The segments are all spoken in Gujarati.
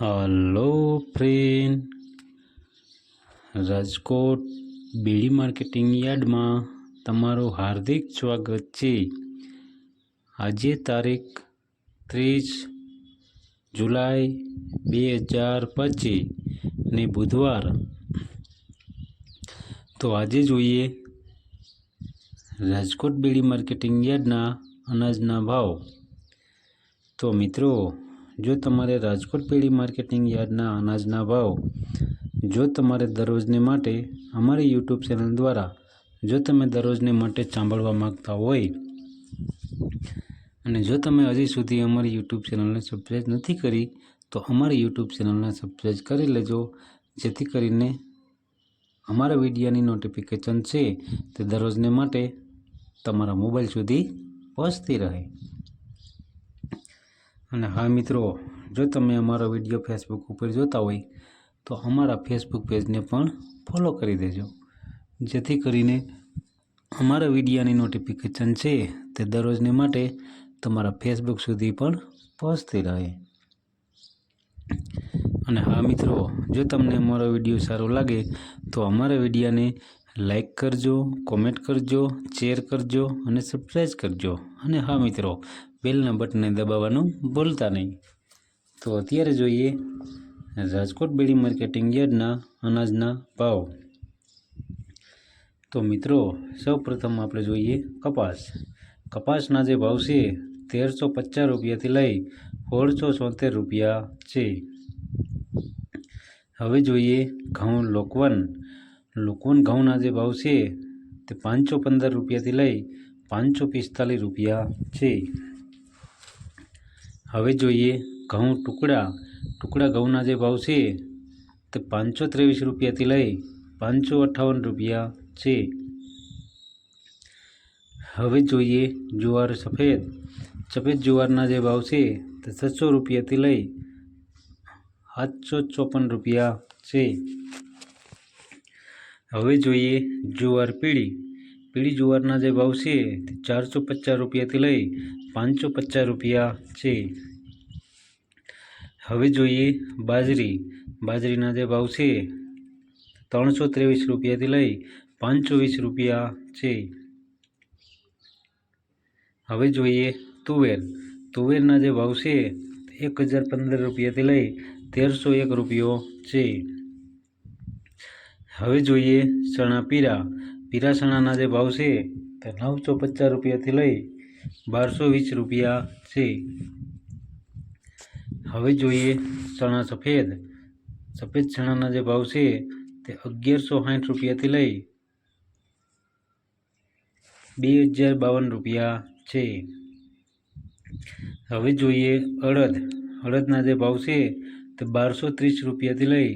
Hello friend. Rajkot Bedi marketing યાર્ડમાં તમારું હાર્દિક સ્વાગત છે. આજે તારીખ ત્રીસ જુલાઈ બે હજાર પચીસ ને બુધવાર. તો આજે જોઈએ રાજકોટ બીડી માર્કેટિંગ યાર્ડના અનાજના ભાવ. તો મિત્રો જો તમારે રાજકોટ પેઢી માર્કેટિંગ યાર્ડના અનાજના ભાવ જો તમારે દરરોજને માટે અમારી યુટ્યુબ ચેનલ દ્વારા જો તમે દરરોજને માટે સાંભળવા માગતા હોય અને જો તમે હજી સુધી અમારી યુટ્યુબ ચેનલને સબસ્ક્રાઈબ નથી કરી, તો અમારી યુટ્યુબ ચેનલને સબસ્ક્રાઈબ કરી લેજો, જેથી કરીને અમારા વિડીયોની નોટિફિકેશન છે તે દરરોજને માટે તમારા મોબાઈલ સુધી પહોંચતી રહે. અને હા મિત્રો, જો તમે અમારો વીડિયો ફેસબુક ઉપર જોતા હોય, તો અમારા ફેસબુક પેજને પણ ફોલો કરી દેજો. જેથી કરીને અમારા વિડીયાની નોટિફિકેશન છે તે દરરોજને માટે તમારા ફેસબુક સુધી પણ પહોંચતી રહે. અને હા મિત્રો, જો તમને અમારો વીડિયો સારો લાગે, તો અમારા વિડીયાને લાઈક કરજો કોમેન્ટ કરજો શેર કરજો અને સબસ્ક્રાઈબ કરજો. અને હા મિત્રો બેલના બટનને દબાવવાનું ભૂલતા નહીં. તો અત્યારે જોઈએ રાજકોટ બેડી માર્કેટિંગ યાર્ડના અનાજના ભાવ. તો મિત્રો, સૌપ્રથમ આપણે જોઈએ કપાસ. કપાસના જે ભાવ છે, તેરસો પચાસ રૂપિયાથી લઈ સોળસો છોતેર રૂપિયા છે. હવે જોઈએ ઘઉં લોકવન. લોકવન ઘઉંના જે ભાવ છે, તે પાંચસો પંદર રૂપિયાથી લઈ પાંચસો પિસ્તાલીસ રૂપિયા છે. હવે જોઈએ ઘઉં ટુકડા. ટુકડા ઘઉંના જે ભાવ છે તે પાંચસો ત્રેવીસ રૂપિયાથી લઈ પાંચસો અઠ્ઠાવન રૂપિયા છે. હવે જોઈએ જુવાર સફેદ. સફેદ જુવારના જે ભાવ છે તે છસો રૂપિયાથી લઈ સાતસો ચોપન રૂપિયા છે. હવે જોઈએ જુવાર પીળી. પીળી જુવારના જે ભાવ છે તે ચારસો પચાસ રૂપિયાથી લઈ પાંચસો પચાસ રૂપિયા છે. હવે જોઈએ બાજરી. બાજરીના જે ભાવ છે ત્રણસો ત્રેવીસ રૂપિયાથી લઈ પાંચસો વીસ રૂપિયા છે. હવે જોઈએ તુવેર. તુવેરના જે ભાવ છે એક હજાર પંદર રૂપિયાથી લઈ તેરસો એક રૂપિયો છે. હવે જોઈએ ચણા પીરા પીરા ચણાના જે ભાવ છે તે નવસો પચાસ રૂપિયાથી લઈ બારસો વીસ રૂપિયા છે. હવે જોઈએ ચણા સફેદ. સફેદ ચણાના જે ભાવ છે તે અગિયારસો સાઠ રૂપિયાથી લઈ બે હજાર બાવન રૂપિયા છે. હવે જોઈએ અડદ. અડદના જે ભાવ છે તે બારસો ત્રીસ રૂપિયાથી લઈ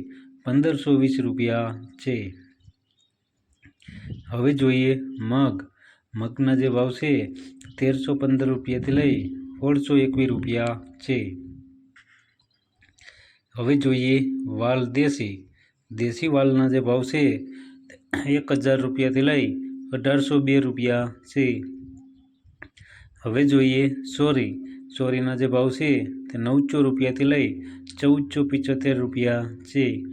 પંદરસો વીસ રૂપિયા છે. હવે જોઈએ મગ. મગના જે ભાવ છે, તેરસો પંદર રૂપિયાથી લઈ સોળસો એકવીસ રૂપિયા છે. હવે જોઈએ વાલ દેશી. દેશી વાલના જે ભાવ છે, એક હજાર રૂપિયાથી લઈ અઢારસો બે રૂપિયા છે. હવે જોઈએ સોરી. સોરીના જે ભાવ છે, તે નવસો રૂપિયાથી લઈ ચૌદસો પિચોતેર રૂપિયા છે.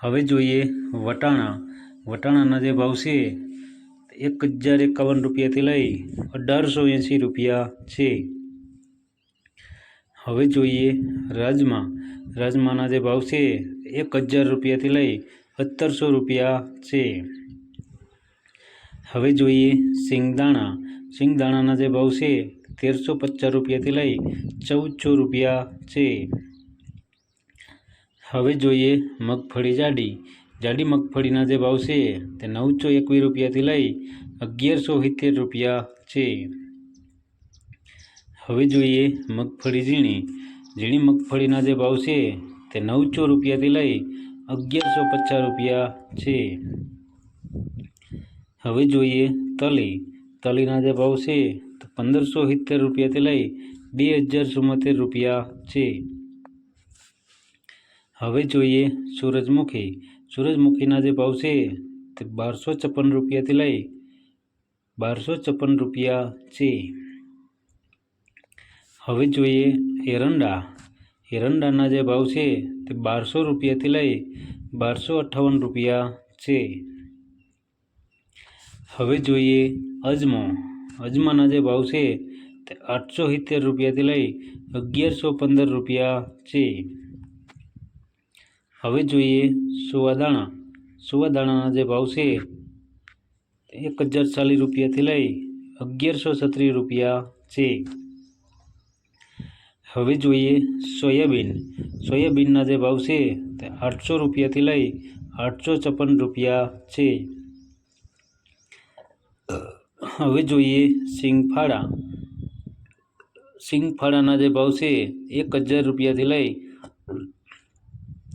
હવે જોઈએ વટાણા. વટાણાના જે ભાવ છે, એક હજાર એકાવન રૂપિયાથી લઈ અઢારસો એંસી રૂપિયા છે. હવે જોઈએ રાજમા. રાજમાના જે ભાવ છે, એક હજાર રૂપિયાથી લઈ સત્તરસો રૂપિયા છે. હવે જોઈએ સિંગદાણા સિંગદાણાના જે ભાવ છે, તેરસો પચાસ રૂપિયાથી લઈ ચૌદસો રૂપિયા છે. હવે જોઈએ મગફળી જાડી. જાડી મગફળીના જે ભાવ છે તે નવસો એકવીસ રૂપિયાથી લઈ અગિયારસો સિત્તેર રૂપિયા છે. હવે જોઈએ મગફળી ઝીણી. ઝીણી મગફળીના જે ભાવ છે તે નવસો રૂપિયાથી લઈ અગિયારસો પચાસ રૂપિયા છે. હવે જોઈએ તલી. તલીના જે ભાવ છે તો પંદરસો સિત્તેર રૂપિયાથી લઈ બે હજાર ચુમ્મોતેર રૂપિયા છે. હવે જોઈએ સૂરજમુખી. સૂરજમુખીના જે ભાવ છે તે બારસો છપ્પન રૂપિયાથી લઈ બારસો છપ્પન રૂપિયા છે. હવે જોઈએ એરંડા. એરંડાના જે ભાવ છે તે બારસો રૂપિયાથી લઈ બારસો અઠ્ઠાવન રૂપિયા છે. હવે જોઈએ અજમો. અજમાના જે ભાવ છે તે આઠસો સિત્તેર રૂપિયાથી લઈ અગિયારસો પંદર રૂપિયા છે. હવે જોઈએ સુવાદાણા. સુવાદાણાના જે ભાવ છે, એક હજાર ચાલીસ રૂપિયાથી લઈ અગિયારસો છત્રીસ રૂપિયા છે. હવે જોઈએ સોયાબીન. સોયાબીનના જે ભાવ છે, તે આઠસો રૂપિયાથી લઈ આઠસો છપ્પન રૂપિયા છે. હવે જોઈએ સિંગફાળા. સિંગફાળાના જે ભાવ છે, એક હજાર રૂપિયાથી લઈ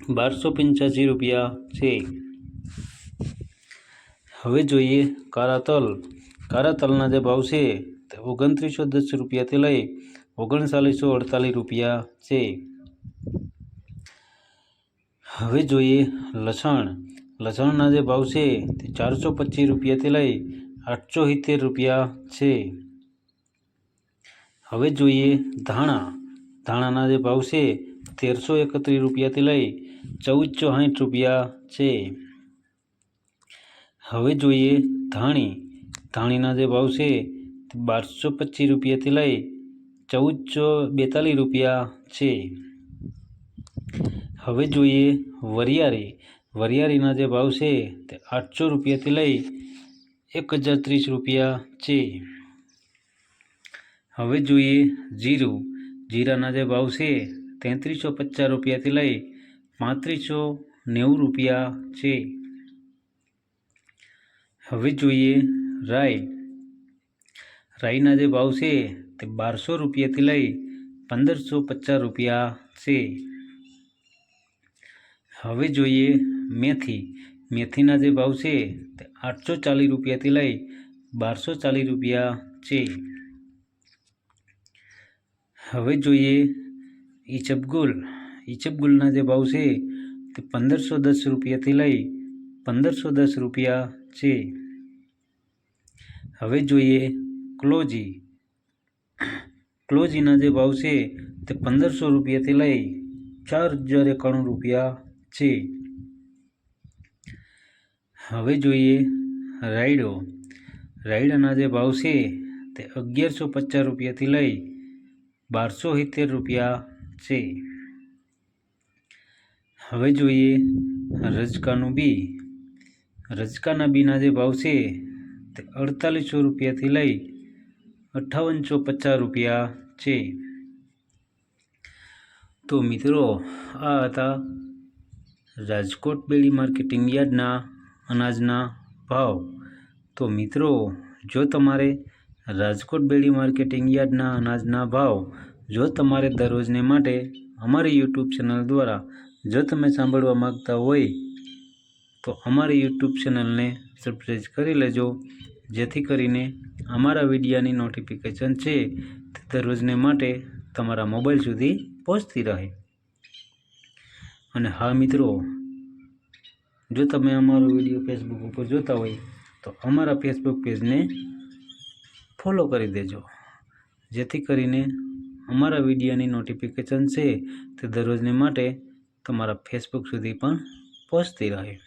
બારસો પંચ્યાસી રૂપિયા છે. હવે જોઈએ કારાતલ. તલ કાળા જે ભાવ છે તે ઓગણત્રીસો દસ રૂપિયાથી લઈ ઓગણચાલીસો અડતાલીસ રૂપિયા છે. હવે જોઈએ લસણ. લસણના જે ભાવ છે તે ચારસો પચીસ રૂપિયાથી લઈ આઠસો સિત્તેર રૂપિયા છે. હવે જોઈએ ધાણા. ધાણાના જે ભાવ છે તેરસો એકત્રીસ રૂપિયાથી લઈ ચૌદસો સાઠ રૂપિયા છે. હવે જોઈએ ધાણી. ધાણીના જે ભાવ છે બારસો પચીસ રૂપિયાથી લઈ ચૌદસો બેતાલીસ રૂપિયા છે. હવે જોઈએ વરિયાળી. વરિયાળીના જે ભાવ છે તે આઠસો રૂપિયાથી લઈ એક હજાર ત્રીસ રૂપિયા છે. હવે જોઈએ જીરું. જીરાના જે ભાવ છે તેત્રીસો પચાસ રૂપિયાથી લઈ પાંત્રીસો નેવું રૂપિયા છે. હવે જોઈએ રાઈ રાઈના જે ભાવ છે તે બારસો રૂપિયાથી લઈ પંદરસો પચાસ રૂપિયા છે. હવે જોઈએ મેથી. મેથીના જે ભાવ છે તે આઠસો ચાલીસ રૂપિયાથી લઈ બારસો ચાલીસ રૂપિયા છે. હવે જોઈએ ઈચબગુલ ઈચબગુલના જે ભાવ છે તે પંદરસો દસ રૂપિયાથી લઈ પંદરસો દસ રૂપિયા છે. હવે જોઈએ ક્લોજી. ક્લોજીના જે ભાવ છે તે પંદરસો રૂપિયાથી લઈ ચાર હજાર એકાણું રૂપિયા છે. હવે જોઈએ રાયડો. રાયડાના જે ભાવ છે તે અગિયારસો પચાસ રૂપિયાથી લઈ બારસો સિત્તેર રૂપિયા છે. હવે જોઈએ રજકાનું બી. રજકાના બીના જે ભાવ છે તે અડતાલીસો રૂપિયાથી લઈ અઠ્ઠાવનસો પચાસ રૂપિયા છે. તો મિત્રો, આ હતા રાજકોટ બેડી માર્કેટિંગ યાર્ડના અનાજના ભાવ. તો મિત્રો, જો તમારે રાજકોટ બેડી માર્કેટિંગ યાર્ડના અનાજના ભાવ જો તમારે દરરોજને માટે અમારી યુટ્યુબ ચેનલ દ્વારા જો તમે સાંભળવા માગતા હોય, તો અમારી યુટ્યુબ ચેનલને સબસ્ક્રાઈબ કરી લેજો. જેથી કરીને અમારા વિડીયાની નોટિફિકેશન છે તે દરરોજને માટે તમારા મોબાઈલ સુધી પહોંચતી રહે. અને હા મિત્રો, જો તમે અમારો વીડિયો ફેસબુક ઉપર જોતા હોય, તો અમારા ફેસબુક પેજને ફોલો કરી દેજો. જેથી કરીને અમારા વિડીયોની નોટિફિકેશન છે તે દરરોજને માટે તમારા ફેસબુક સુધી પણ પહોંચતી રહે.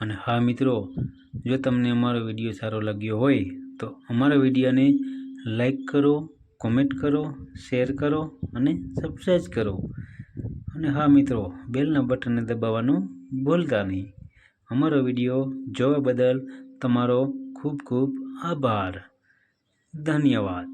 અને હા મિત્રો, જો તમને અમારો વીડિયો સારો લાગ્યો હોય, તો અમારા વિડીયોને લાઈક કરો કોમેન્ટ કરો શેર કરો અને સબસ્ક્રાઈબ કરો. અને હા મિત્રો, બેલના બટનને દબાવવાનું ભૂલતા નહીં. અમારો વીડિયો જોવા બદલ તમારો ખૂબ ખૂબ આભાર. ધન્યવાદ.